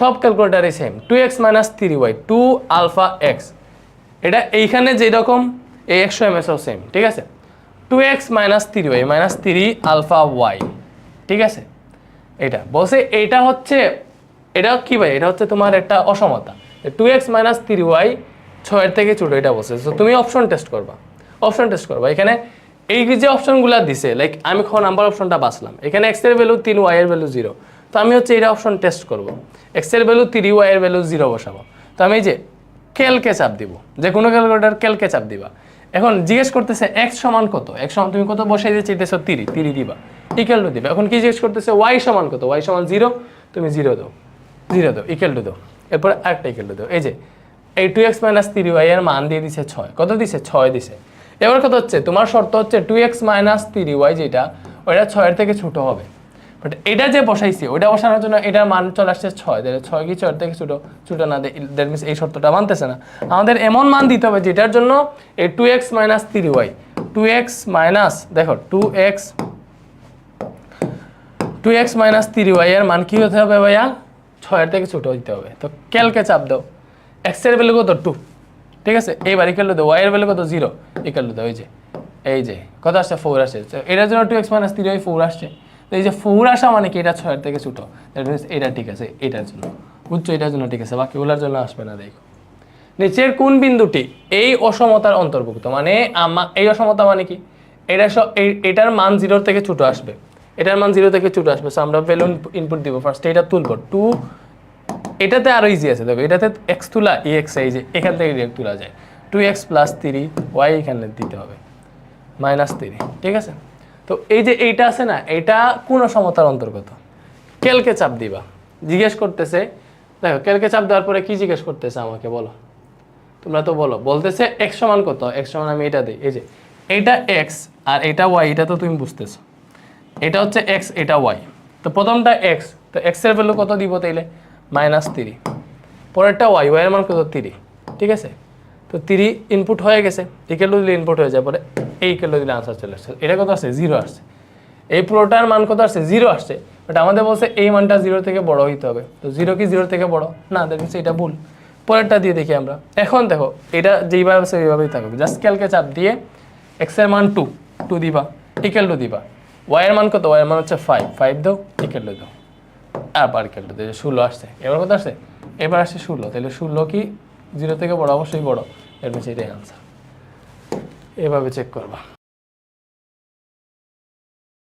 সব ক্যালকুলেটারই same two x minus three y two alpha x এটা এইখানে যেরকম এই একশো এম এসও সেম ঠিক আছে? Two x minus three y minus three alpha y ঠিক আছে? এটা। বলছে এটা হচ্ছে, এটা কি ভাই? এটা হচ্ছে তোমার একটা অসমতা। Two x minus three y ছয়ের থেকে ছোটো, এটা বলছে। তো তুমি অপশন টেস্ট করবা। অপশন টেস্ট করবা। এখানে এই যে অপশনগুলো দিছে লাইক আমি খ নাম্বার অপশনটা বাঁচলাম এখানে এক্সের ভ্যালু তিন ওয়াই এর ভ্যালু জিরো তো আমি হচ্ছে এটা অপশন টেস্ট করব। এক্সের ভ্যালু থ্রি ওয়াই এর ভ্যালু জিরো বসাবো। তো আমি এই যে ক্যালকে চাপ দিব, যে কোনো ক্যালকুলেটার ক্যালকে চাপ দিবা। এখন জিজ্ঞেস করতেছে এক্স সমান কত? এক্স সমান তুমি কত বসাই দিয়ে চাইতেছো? তিরি তিরি দিবা। ইকুয়াল টু দিবা। এখন কি জিজ্ঞেস করতেছে? ওয়াই সমান কত? ওয়াই সমান জিরো তুমি জিরো দাও। জিরো দাও। ইকুয়াল টু দাও। এরপর একটা ইকুয়াল টু দাও। এই যে, এই two x minus three y এর মান দিয়ে দিছে ছয়। কত দিছে? ছয় দিছে। এবার কত হচ্ছে, তোমার শর্ত হচ্ছে two x minus three y যেটা, ওইটা ছয়ের থেকে ছোট হবে। বাট এটা যে বসাইছি, ওইটা বসানোর জন্য এটার মান চলে আসছে ছয়। তাহলে ছয় কি ছয়ের থেকে ছোটো ছোটো না দ্যাট মিনস এই শর্তটা মানতেছে না। আমাদের এমন মান দিতে হবে যেটার জন্য এই two x minus three y two x minus দেখো two x two x minus three y এর মান কি হতে হবে ভাইয়া? ছয়ের থেকে ছোটো হইতে হবে। তো ক্যালকে চাপ দাও। এক্সের ভ্যালু কত? টু ঠিক আছে? এইবার ইকাল দাও ওয়াই এর ভ্যালু কত? জিরো ইকাল দাও এই যে এই যে, কত আসছে? ফোর আসছে। এটার জন্য two x minus three y four আসছে। এই যে ফোর আসা মানে কি? এটা ছয়ের থেকে ছোটো। দ্যাট মিনস এটা ঠিক আছে, এটার জন্য। বুঝছ এটার জন্য ঠিক আছে বাকি বাকিগুলোর জন্য আসবে না, দেখো। নিচের কোন বিন্দুটি? এই অসমতার অন্তর্ভুক্ত। মানে এই অসমতা মানে কি? এটা এটার মান জিরোর থেকে ছোটো আসবে। এটার মান জিরো থেকে ছোটো আসবে। সো আমরা ভ্যালু ইনপুট দিব ফার্স্ট এটা তুলবো টু এটাতে আরও ইজি আছে, দেখো। এটাতে এক্স তুলা ই এক্স এই যে এখান থেকে ডিরেক্ট তোলা যায়। Two x plus three y এখানে দিতে হবে। মাইনাস থ্রি ঠিক আছে? তো এই যে এইটা আছে না এটা কোন সমতার অন্তর্গত? কেলকে চাপ দিবা? জিজ্ঞেস করতেছে, দেখো, কেলকে চাপ দেওয়ার পরে কি জিজ্ঞেস করতেছে আমাকে, বলো। তোমরা তো বলো, বলতেছে এক্স সমান কত? এক্স সমান আমি এটা দিই। এই যে, এইটা এক্স আর এটা ওয়াই এটা তো তুমি বুঝতেছো। এটা হচ্ছে এক্স এটা ওয়াই তো প্রথমটা এক্স তো এক্সের ভ্যালু কত দিব তাইলে? মাইনাস থ্রি পরেরটা ওয়াই ওয়াই এর মান কত? থ্রি ঠিক আছে? তো থ্রি ইনপুট হয়ে গেছে। ইকেলো দিলে ইনপুট হয়ে যায়। পরে এই ইকেলো দিলে আনসার চলে আসছে। এটা কত আসছে? জিরো আসছে। এই পুরোটার মান কত আসছে? জিরো আসছে। বাট আমাদের বলছে এই মানটা জিরো থেকে বড় হইতে হবে। তো জিরো কি জিরো থেকে বড়? না মিনস এটা ভুল। পরেরটা দিয়ে দেখি আমরা। এখন দেখো, এটা যেইভাবে আছে ওইভাবেই থাকবে। জাস্ট ক্যালকে চাপ দিয়ে এক্সের মান টু টু দিবা। ইকেল টু দিবা। ওয়াইয়ের মান কত? ওয়াই এর মান হচ্ছে ফাইভ ফাইভ দাও ইকেল টু দাও। আর বার ইকেল টু দাও ষোলো আসছে। এবার কত আসছে? এবার আসছে ষোলো। তাহলে ষোলো কি জিরো থেকে বড়? অবশ্যই বড়। এর বেশি এটাই আনসার এভাবে চেক করবা।